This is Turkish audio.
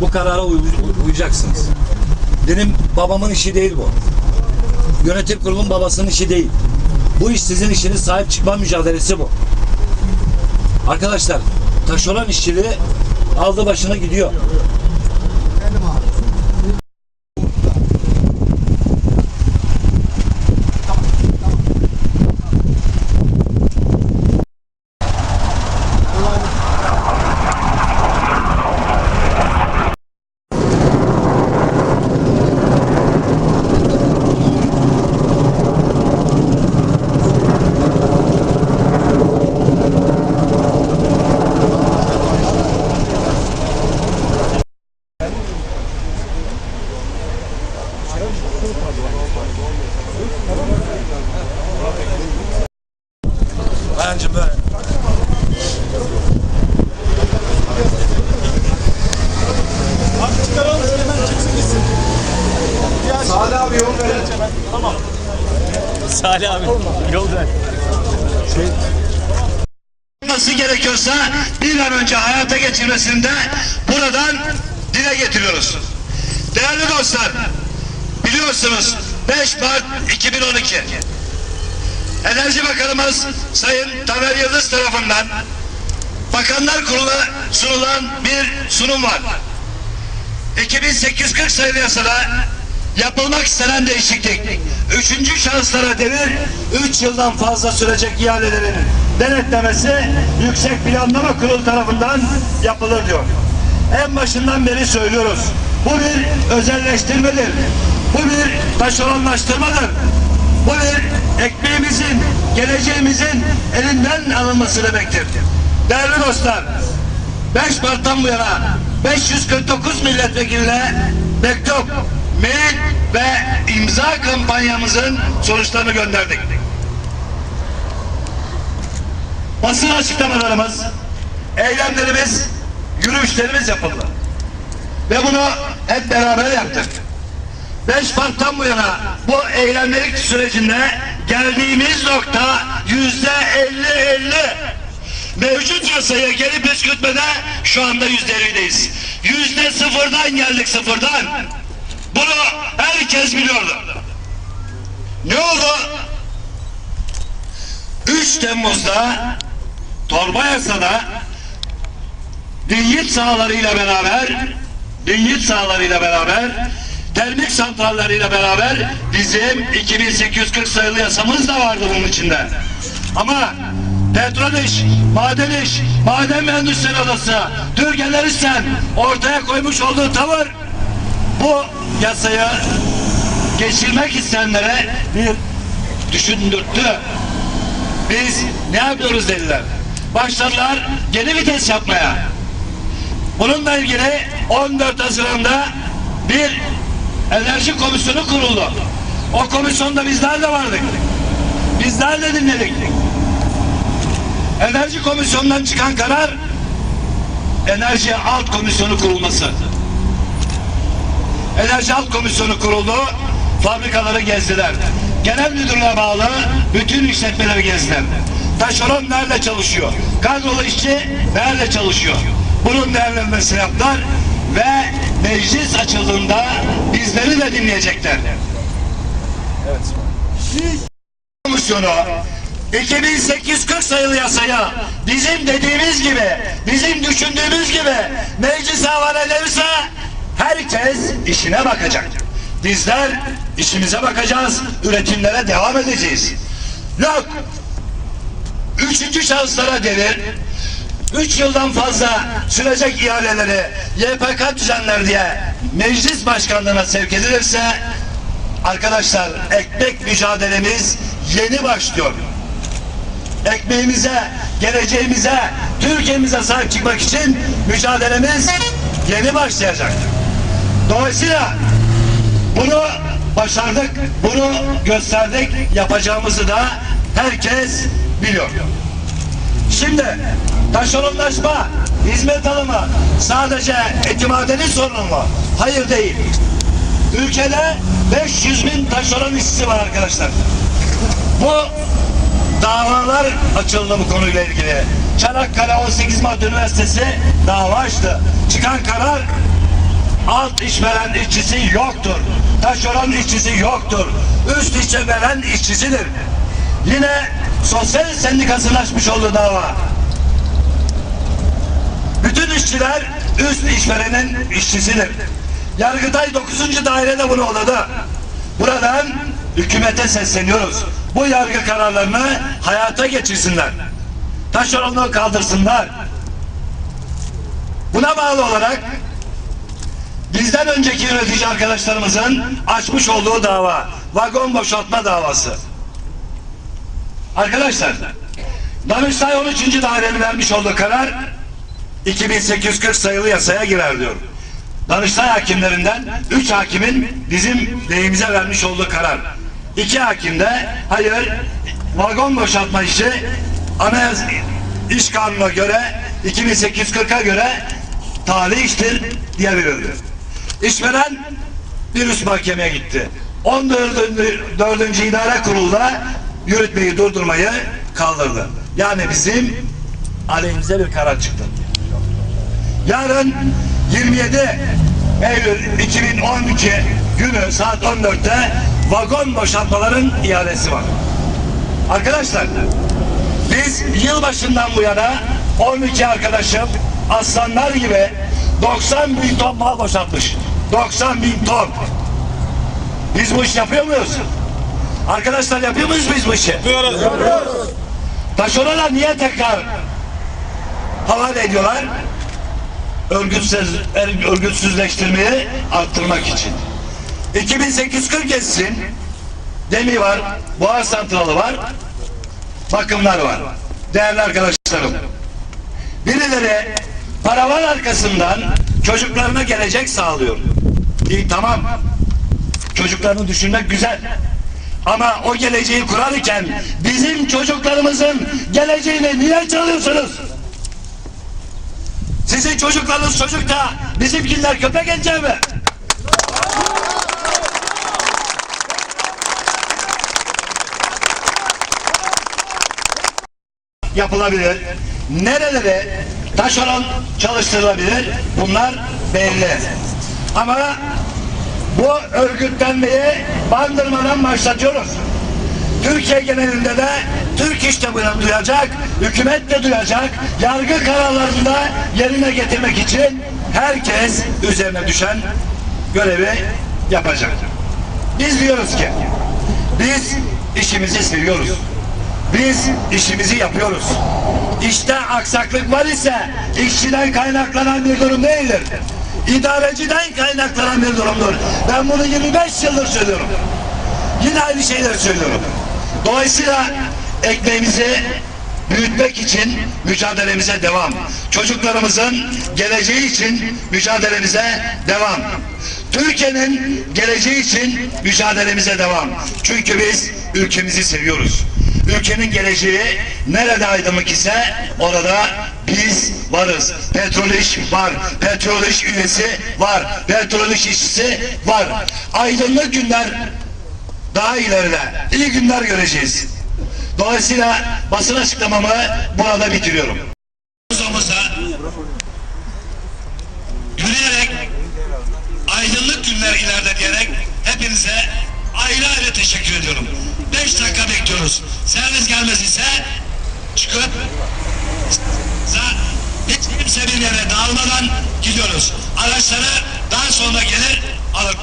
Bu karara uy- uy- uyacaksınız. Benim babamın işi değil bu. Yönetim kurulunun babasının işi değil. Bu iş sizin işiniz sahip çıkma mücadelesi bu. Arkadaşlar taşeron işçiliği aldı başına gidiyor. Salih abi yol ver. Nasıl gerekiyorsa bir an önce hayata geçirmesini de buradan dile getiriyoruz. Değerli dostlar, biliyorsunuz 5 Mart 2012 Enerji Bakanımız Sayın Tamer Yıldız tarafından Bakanlar Kurulu'na sunulan bir sunum var. 2840 sayılı yasada yapılmak istenen değişiklik. Üçüncü şahıslara devir, üç yıldan fazla sürecek ihalelerin denetlemesi Yüksek Planlama Kurulu tarafından yapılır diyor. En başından beri söylüyoruz. Bu bir özelleştirmedir. Bu bir taşeronlaştırmadır. Bu bir ekmeğimizin, geleceğimizin elinden alınması demektir. Değerli dostlar, 5 Mart'tan bu yana 549 milletvekiline mektup, mail ve imza kampanyamızın sonuçlarını gönderdik. Basın açıklamalarımız, eylemlerimiz, yürüyüşlerimiz yapıldı. Ve bunu hep beraber yaptık. 5 Mart'tan bu yana bu eylemlerik sürecinde geldiğimiz nokta yüzde 50-50 mevcut yasaya geri püskürtmede şu anda yüzde ellideyiz. Yüzde sıfırdan geldik sıfırdan. Bunu herkes biliyordu. Ne oldu? 3 Temmuz'da torba yasada Dinyit sahalarıyla beraber Dinyit sahalarıyla beraber termik santralleriyle beraber bizim 2840 sayılı yasamız da vardı bunun içinde. Ama petrol iş, maden iş, maden mühendisleri odası, Türgener İşten ortaya koymuş olduğu tavır bu yasayı geçirmek isteyenlere bir düşündürttü. Biz ne yapıyoruz dediler. Başladılar geri vites yapmaya. Bununla ilgili 14 Haziran'da bir enerji komisyonu kuruldu. O komisyonda bizler de vardık. Bizler de dinledik. Enerji komisyonundan çıkan karar enerji alt komisyonu kurulması. Enerji alt komisyonu kuruldu. Fabrikaları gezdiler. Genel müdürlüğe bağlı bütün işletmeleri gezdiler. Taşeron nerede çalışıyor? Kadrolu işçi nerede çalışıyor? Bunun değerlendirmesini yaptılar ve meclis açıldığında bizleri de dinleyecekler. Komisyonu 2840 sayılı yasaya bizim dediğimiz gibi, bizim düşündüğümüz gibi meclis havale ederse herkes işine bakacak. Bizler işimize bakacağız, üretimlere devam edeceğiz. Yok, üçüncü şahıslara devir, üç yıldan fazla sürecek ihaleleri YPK düzenler diye meclis başkanlığına sevk edilirse arkadaşlar ekmek mücadelemiz yeni başlıyor. Ekmeğimize, geleceğimize, Türkiye'mize sahip çıkmak için mücadelemiz yeni başlayacak. Dolayısıyla bunu başardık, bunu gösterdik, yapacağımızı da herkes biliyor. Şimdi taşeronlaşma, hizmet alımı sadece etimadeni sorunu mu? Hayır değil. Ülkede 500 bin taşeron işçisi var arkadaşlar. Bu davalar açıldı bu konuyla ilgili. Çanakkale 18 Mart Üniversitesi dava açtı. Çıkan karar alt işveren işçisi yoktur. Taşeron işçisi yoktur. Üst işveren işçisidir. Yine sosyal sendikasının açmış olduğu dava. Bütün işçiler üst işverenin işçisidir. Yargıtay 9. dairede bunu oladı. Buradan hükümete sesleniyoruz. Bu yargı kararlarını hayata geçirsinler. Taşeronluğu kaldırsınlar. Buna bağlı olarak bizden önceki yönetici arkadaşlarımızın açmış olduğu dava, vagon boşaltma davası. Arkadaşlar, Danıştay 13. dairenin vermiş olduğu karar 2840 sayılı yasaya girer diyor. Danıştay hakimlerinden 3 hakimin bizim deyimize vermiş olduğu karar. 2 hakim de hayır vagon boşaltma işi anayasa iş kanununa göre 2840'a göre tali iştir diye verildi. İşveren bir üst mahkemeye gitti. 14. 4. idare kurulda yürütmeyi durdurmayı kaldırdı. Yani bizim aleyhimize bir karar çıktı. Yarın 27 Eylül 2012 günü saat 14'te vagon boşaltmaların iadesi var. Arkadaşlar biz yılbaşından bu yana 12 arkadaşım aslanlar gibi 90 bin ton mal boşaltmış. 90 bin ton. Biz bu işi yapıyor muyuz? Arkadaşlar yapıyor muyuz biz bu işi? Yapıyoruz. Taşeronlar niye tekrar havale ediyorlar? Örgütsüz, er- örgütsüzleştirmeyi arttırmak için. 2840 geçsin. Demi var, buhar santralı var, bakımlar var. Değerli arkadaşlarım, birileri paravan arkasından çocuklarına gelecek sağlıyor. İyi tamam, çocuklarını düşünmek güzel. Ama o geleceği kurarken bizim çocuklarımızın geleceğini niye çalıyorsunuz? Sizin çocuklarınız çocuk da bizimkiler köpek edecek mi? Yapılabilir. Nerelere taşeron çalıştırılabilir? Bunlar belli. Ama bu örgütlenmeyi bandırmadan başlatıyoruz. Türkiye genelinde de Türk İş de bunu duyacak, hükümet de duyacak. Yargı kararlarında yerine getirmek için herkes üzerine düşen görevi yapacak. Biz diyoruz ki biz işimizi seviyoruz. Biz işimizi yapıyoruz. İşte aksaklık var ise işçiden kaynaklanan bir durum değildir. İdareciden kaynaklanan bir durumdur. Ben bunu 25 yıldır söylüyorum. Yine aynı şeyleri söylüyorum. Dolayısıyla ekmeğimizi büyütmek için mücadelemize devam. Çocuklarımızın geleceği için mücadelemize devam. Türkiye'nin geleceği için mücadelemize devam. Çünkü biz ülkemizi seviyoruz. Ülkenin geleceği nerede aydınlık ise orada biz varız. Petrol iş var. Petrol iş üyesi var. Petrol iş işçisi var. Aydınlık günler daha ileride iyi günler göreceğiz. Dolayısıyla basın açıklamamı burada bitiriyorum. Omuza yürüyerek aydınlık günler ileride diyerek hepinize ayrı ayrı teşekkür ediyorum. Beş dakika bekliyoruz. Servis gelmez ise çıkıp hiç kimse bir yere dağılmadan gidiyoruz. Araçları daha sonra gelir alır.